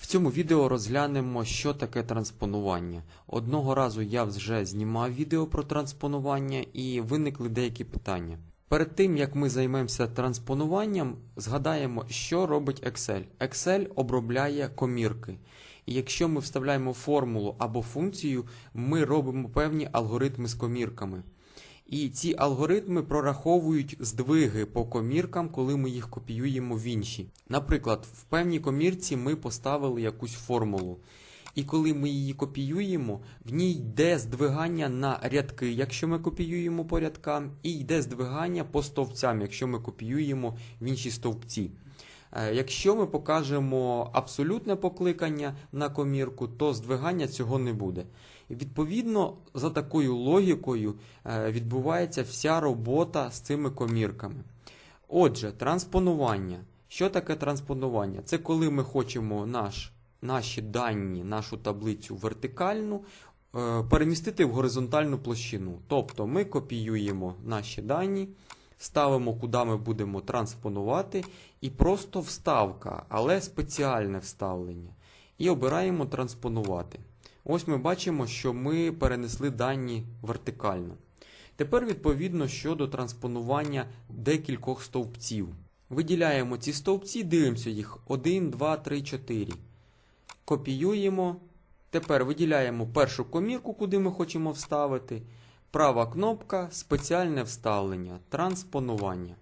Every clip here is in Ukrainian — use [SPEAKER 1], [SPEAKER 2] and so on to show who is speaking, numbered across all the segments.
[SPEAKER 1] В цьому відео розглянемо, що таке транспонування. Одного разу я вже знімав відео про транспонування і виникли деякі питання. Перед тим як ми займемося транспонуванням, згадаємо, що робить Excel. Excel обробляє комірки. І якщо ми вставляємо формулу або функцію, ми робимо певні алгоритми з комірками. І ці алгоритми прораховують здвиги по коміркам, коли ми їх копіюємо в інші. Наприклад, в певній комірці ми поставили якусь формулу. І коли ми її копіюємо, в ній йде здвигання на рядки, якщо ми копіюємо по рядкам, і йде здвигання по стовпцям, якщо ми копіюємо в інші стовпці. Е, Якщо ми покажемо абсолютне покликання на комірку, то здвигання цього не буде. Відповідно, за такою логікою е, відбувається вся робота з цими комірками. Отже, транспонування. Що таке транспонування? Це коли ми хочемо наш, наші дані, нашу таблицю вертикальну е, перемістити в горизонтальну площину. Тобто ми копіюємо наші дані, ставимо, куди ми будемо транспонувати, і просто вставка, але спеціальне вставлення. І обираємо транспонувати. Ось ми бачимо, що ми перенесли дані вертикально. Тепер, відповідно, щодо транспонування декількох стовпців. Виділяємо ці стовпці, дивимося їх 1, 2, 3, 4. Копіюємо. Тепер виділяємо першу комірку, куди ми хочемо вставити. Права кнопка спеціальне вставлення, транспонування.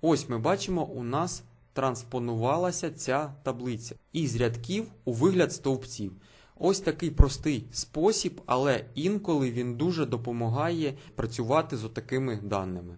[SPEAKER 1] Ось ми бачимо, у нас транспонувалася ця таблиця із рядків у вигляд стовпців. Ось такий простий спосіб, але інколи він дуже допомагає працювати з отакими даними.